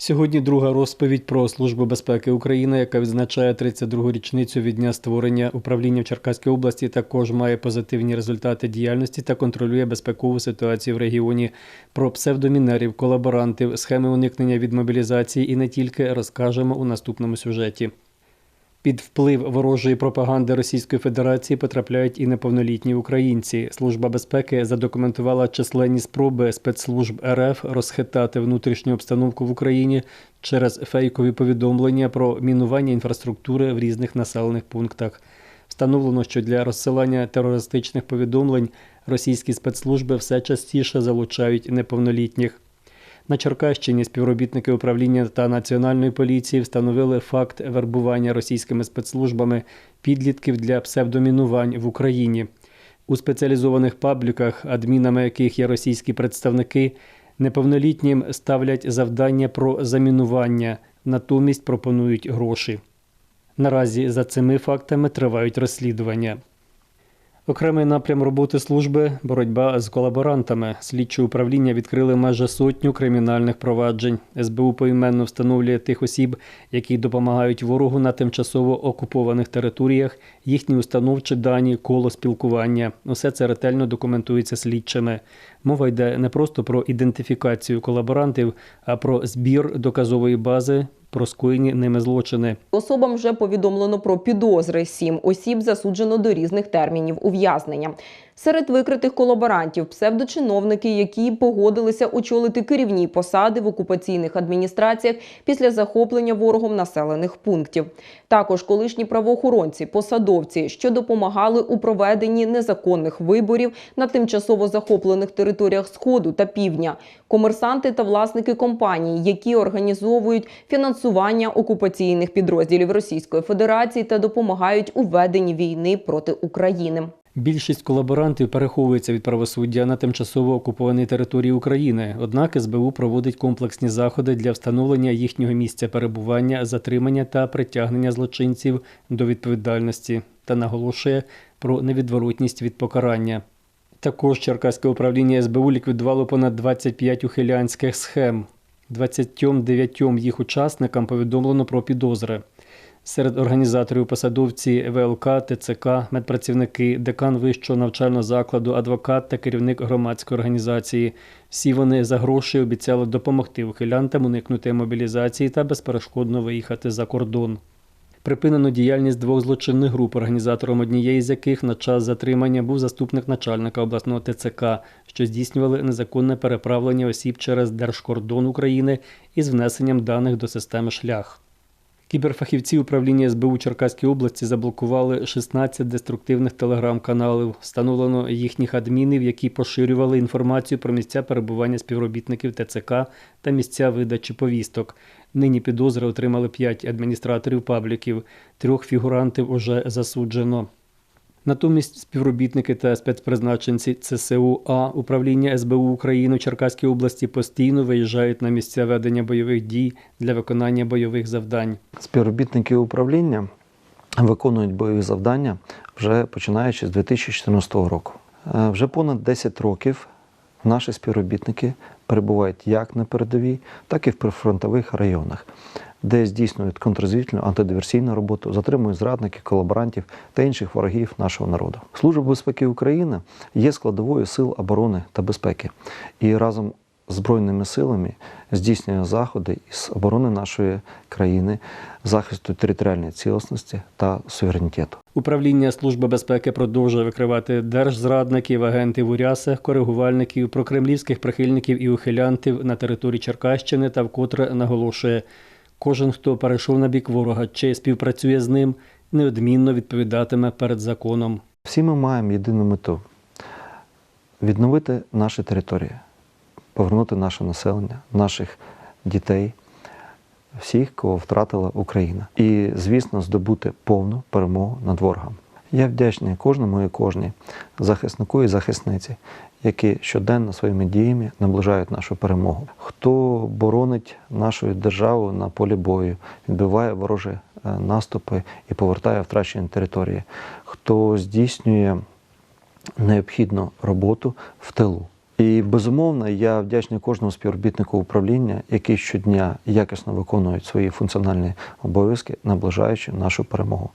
Сьогодні друга розповідь про Службу безпеки України, яка відзначає 32-гу річницю від дня створення управління в Черкаській області, також має позитивні результати діяльності та контролює безпекову ситуацію в регіоні. Про псевдомінерів, колаборантів, схеми уникнення від мобілізації і не тільки розкажемо у наступному сюжеті. Під вплив ворожої пропаганди Російської Федерації потрапляють і неповнолітні українці. Служба безпеки задокументувала численні спроби спецслужб РФ розхитати внутрішню обстановку в Україні через фейкові повідомлення про мінування інфраструктури в різних населених пунктах. Встановлено, що для розсилання терористичних повідомлень російські спецслужби все частіше залучають неповнолітніх. На Черкащині співробітники управління та національної поліції встановили факт вербування російськими спецслужбами підлітків для псевдомінувань в Україні. У спеціалізованих пабліках, адмінами яких є російські представники, неповнолітнім ставлять завдання про замінування, натомість пропонують гроші. Наразі за цими фактами тривають розслідування. Окремий напрям роботи служби боротьба з колаборантами. Слідчі управління відкрили майже сотню кримінальних проваджень. СБУ поіменно встановлює тих осіб, які допомагають ворогу на тимчасово окупованих територіях, їхні установчі дані, коло спілкування. Усе це ретельно документується слідчими. Мова йде не просто про ідентифікацію колаборантів, а про збір доказової бази про скоєні ними злочини. Особам вже повідомлено про підозри. Сім осіб засуджено до різних термінів ув'язнення. Серед викритих колаборантів псевдочиновники, які погодилися очолити керівні посади в окупаційних адміністраціях після захоплення ворогом населених пунктів. Також колишні правоохоронці, посадовці, що допомагали у проведенні незаконних виборів на тимчасово захоплених територіях Сходу та Півдня, комерсанти та власники компаній, які організовують фінансування окупаційних підрозділів Російської Федерації та допомагають у веденні війни проти України. Більшість колаборантів переховується від правосуддя на тимчасово окупованій території України. Однак СБУ проводить комплексні заходи для встановлення їхнього місця перебування, затримання та притягнення злочинців до відповідальності та наголошує про невідворотність від покарання. Також Черкаське управління СБУ ліквідувало понад 25 ухилянських схем. 29 їх учасникам повідомлено про підозри. Серед організаторів посадовці ВЛК, ТЦК, медпрацівники, декан вищого навчального закладу, адвокат та керівник громадської організації. Всі вони за гроші обіцяли допомогти ухилянтам уникнути мобілізації та безперешкодно виїхати за кордон. Припинено діяльність двох злочинних груп, організатором однієї з яких на час затримання був заступник начальника обласного ТЦК, що здійснювали незаконне переправлення осіб через держкордон України із внесенням даних до системи шлях. Кіберфахівці управління СБУ Черкаської області заблокували 16 деструктивних телеграм-каналів. Встановлено їхніх адмінів, які поширювали інформацію про місця перебування співробітників ТЦК та місця видачі повісток. Нині підозри отримали 5 адміністраторів пабліків, трьох фігурантів уже засуджено. Натомість співробітники та спецпризначенці ЦСУ А управління СБУ України в Черкаській області постійно виїжджають на місця ведення бойових дій для виконання бойових завдань. Співробітники управління виконують бойові завдання вже починаючи з 2014 року. Е, Вже понад 10 років наші співробітники перебувають як на передовій, так і в прифронтових районах, де здійснюють контррозвідувальну антидиверсійну роботу, затримують зрадників, колаборантів та інших ворогів нашого народу. Служба безпеки України є складовою сил оборони та безпеки і разом з збройними силами здійснює заходи із оборони нашої країни, захисту територіальної цілісності та суверенітету. Управління Служби безпеки продовжує викривати держзрадників, агентів у рясах, коригувальників, прокремлівських прихильників і ухилянтів на території Черкащини та вкотре наголошує, кожен, хто перейшов на бік ворога чи співпрацює з ним, неодмінно відповідатиме перед законом. Всі ми маємо єдину мету відновити наші території, повернути наше населення, наших дітей, всіх, кого втратила Україна. І, звісно, здобути повну перемогу над ворогом. Я вдячний кожному і кожній захиснику і захисниці, які щоденно своїми діями наближають нашу перемогу. Хто боронить нашу державу на полі бою, відбиває ворожі е, наступи і повертає втрачені території, хто здійснює необхідну роботу в тилу, І безумовно, я вдячний кожному співробітнику управління, який щодня якісно виконують свої функціональні обов'язки, наближаючи нашу перемогу.